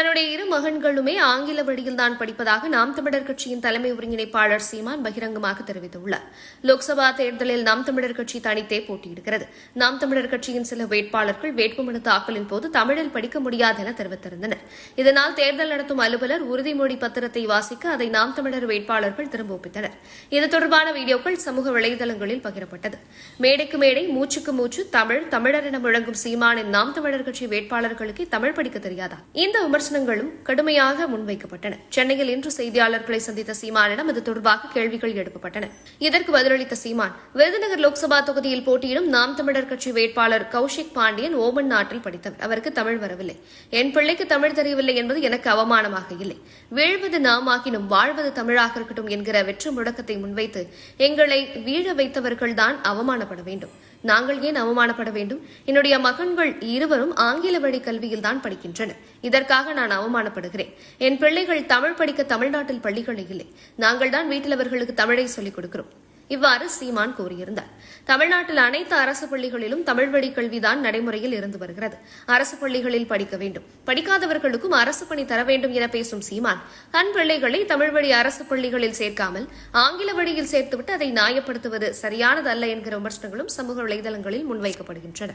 தன்னுடைய இரு மகன்களுமே ஆங்கில வழியில் தான் படிப்பதாக நாம் தமிழர் கட்சியின் தலைமை ஒருங்கிணைப்பாளர் சீமான் பகிரங்கமாக தெரிவித்துள்ளார். லோக்சபா தேர்தலில் நாம் தமிழர் கட்சி தனித்தே போட்டியிடுகிறது. நாம் தமிழர் கட்சியின் சில வேட்பாளர்கள் வேட்புமனு தாக்கலின் போது தமிழில் படிக்க முடியாது என தெரிவித்திருந்தனர். இதனால் தேர்தல் நடத்தும் அலுவலர் உறுதிமொழி பத்திரத்தை வாசிக்க அதை நாம் தமிழர் வேட்பாளர்கள் திரும்ப ஒப்பித்தனர். இது தொடர்பான வீடியோக்கள் சமூக வலைதளங்களில் பகிரப்பட்டது. மேடைக்கு மேடை மூச்சுக்கு மூச்சு தமிழ் தமிழர் என முழங்கும் சீமானின் நாம் தமிழர் கட்சி வேட்பாளர்களுக்கு தமிழ் படிக்க தெரியாதா? இந்த விமர்சனம் விமர்சனங்களும் கடுமையாக முன்வைக்கப்பட்டன. சென்னையில் இன்று செய்தியாளர்களை சந்தித்த சீமானிடம் இது தொடர்பாக கேள்விகள் எழுப்பப்பட்டன. இதற்கு பதிலளித்த சீமான் விருதுநகர் லோக்சபா தொகுதியில் போட்டியிடும் நாம் தமிழர் கட்சி வேட்பாளர் கௌஷிக் பாண்டியன் ஓமன் நாட்டில் படித்தவர். அவருக்கு தமிழ் வரவில்லை. என் பிள்ளைக்கு தமிழ் தெரியவில்லை என்பது எனக்கு அவமானமாக இல்லை. வீழ்வது நாம் ஆகினும் வாழ்வது தமிழாக இருக்கட்டும் என்கிற வெற்று முழக்கத்தை முன்வைத்து எங்களை வீழ வைத்தவர்கள்தான் அவமானப்பட வேண்டும். நாங்கள் ஏன் அவமானப்பட வேண்டும்? என்னுடைய மகன்கள் இருவரும் ஆங்கில வழி கல்வியில் தான் படிக்கின்றனர். இதற்காக நான் அவமானப்படுகிறேன். என் பிள்ளைகள் தமிழ் படிக்க தமிழ்நாட்டில் பள்ளிகள் இல்லை. நாங்கள் தான் வீட்டில் அவர்களுக்கு தமிழை சொல்லிக் கொடுக்கிறோம். இவ்வாறு சீமான் கூறியிருந்தார். தமிழ்நாட்டில் அனைத்து அரசு பள்ளிகளிலும் தமிழ் வழி கல்விதான் நடைமுறையில் இருந்து வருகிறது. அரசு பள்ளிகளில் படிக்க வேண்டும். படிக்காதவர்களுக்கும் அரசு பணி தர வேண்டும் என பேசும் சீமான் தன் பிள்ளைகளை தமிழ் வழி அரசு பள்ளிகளில் சேர்க்காமல் ஆங்கில வழியில் சேர்த்துவிட்டு அதை நியாயப்படுத்துவது சரியானதல்ல என்கிற விமர்சனங்களும் சமூக வலைதளங்களில் முன்வைக்கப்படுகின்றன.